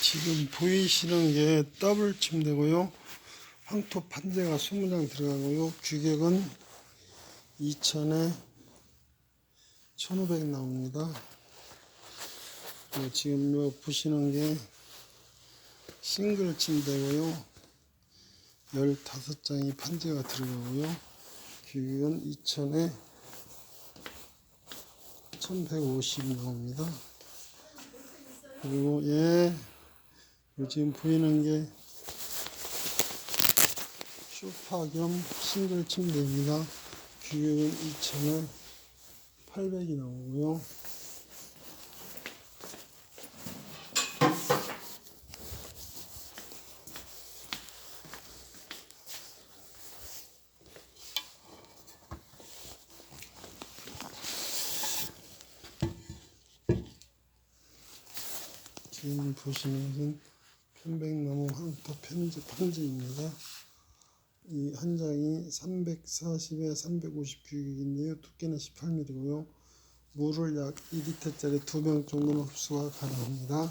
지금 보이시는 게 더블 침대고요. 황토 판재가 20장 들어가고요. 규격은 2,000에 1,500 나옵니다. 네, 지금 요 보시는 게 싱글 침대고요. 15장이 판재가 들어가고요. 규격은 2,000에 1,150 나옵니다. 그리고 예, 요 지금 보이는 게 소파 겸 싱글 침대입니다. 규격은 2,000에 800이 나오고요. 지금 보시는 것은 편백나무 황토 편지 판지입니다. 이 한 장이 340에 350 규격인데요. 두께는 18mm고요. 물을 약 2리터짜리 두 병 정도는 흡수가 가능합니다.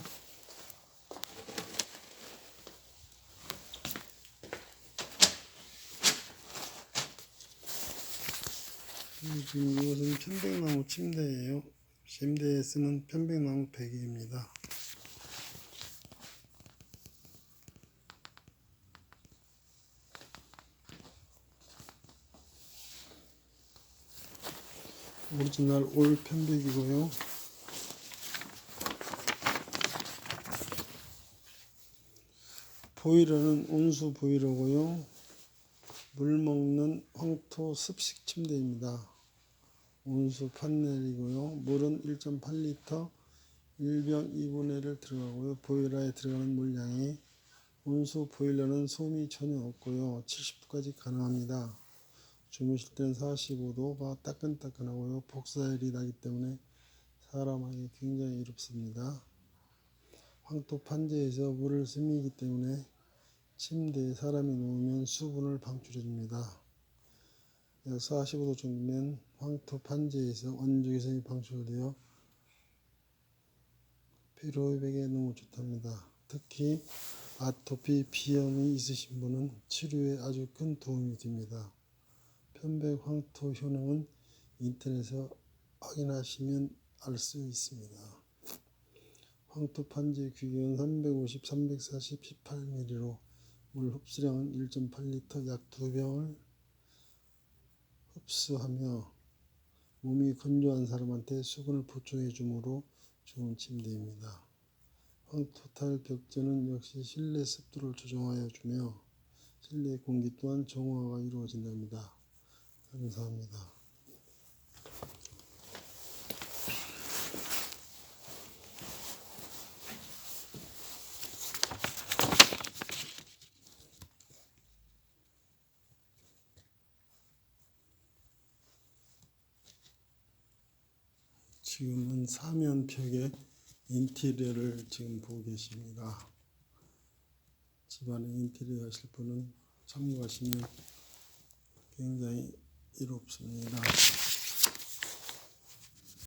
지금 이것은 편백나무 침대예요. 침대에 쓰는 편백나무 베개입니다. 오리지널 올 편백이고요. 보일러는 온수 보일러고요. 물 먹는 황토 습식 침대입니다. 온수 판넬이고요. 물은 1.8리터 1병 2분의 1을 들어가고요. 보일러에 들어가는 물량이 온수 보일러는 소음이 전혀 없고요. 70도까지 가능합니다. 주무실 때는 45도가 따끈따끈하고요. 복사열이 나기 때문에 사람에게 굉장히 이롭습니다. 황토 판재에서 물을 스미기 때문에 침대에 사람이 누우면 수분을 방출해줍니다. 약 45도 정도면 황토 판재에서 원적외선이 방출되어 피로 회복에 너무 좋답니다. 특히 아토피, 비염이 있으신 분은 치료에 아주 큰 도움이 됩니다. 편백 황토 효능은 인터넷에서 확인하시면 알 수 있습니다. 황토 판지 규격은 350, 340, 18mm로 물 흡수량은 1.8리터 약 2병을 흡수하며 몸이 건조한 사람한테 수분을 보충해 주므로 좋은 침대입니다. 황토탈 벽지는 역시 실내 습도를 조정하여 주며 실내 공기 또한 정화가 이루어진답니다. 감사합니다. 지금은 사면벽의 인테리어를 지금 보고 계십니다. 집안에 인테리어 하실 분은 참고하시면 굉장히 이롭습니다.